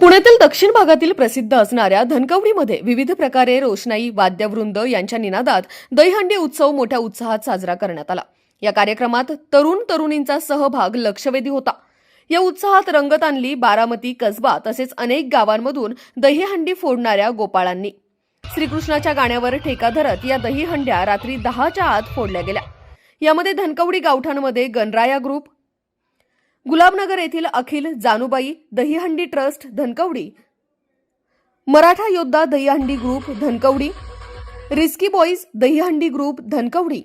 पुण्यातील दक्षिण भागातील प्रसिद्ध असणाऱ्या धनकवडीमध्ये विविध प्रकारे रोषणाई वाद्यवृंद यांच्या निनादात दहीहंडी उत्सव मोठ्या उत्साहात साजरा करण्यात आला. या कार्यक्रमात तरुण तरुणींचा सहभाग लक्षवेधी होता. या उत्साहात रंगत आणली बारामती कसबा तसेच अनेक गावांमधून दहीहंडी फोडणाऱ्या गोपाळांनी. श्रीकृष्णाच्या गाण्यावर ठेका धरत या दहीहंड्या रात्री दहाच्या आत फोडल्या गेल्या. यामध्ये धनकवडी गावठाणमध्ये गणराया ग्रुप गुलाबनगर येथील अखिल जानुबाई दहीहंडी ट्रस्ट धनकवडी मराठा योद्धा Dahihandi group Dhankawadi risky boys Dahihandi group Dhankawadi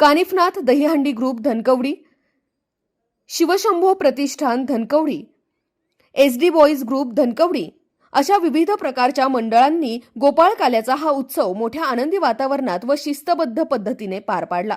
Kanifnath Dahihandi group Dhankawadi Shivshambho प्रतिष्ठान Dhankawadi S D boys group Dhankawadi अशा विविध प्रकारच्या मंडळांनी गोपाळ काल्याचा हा उत्सव मोठ्या आनंदी वातावरणात व शिस्तबद्ध पद्धतीने पार पाडला.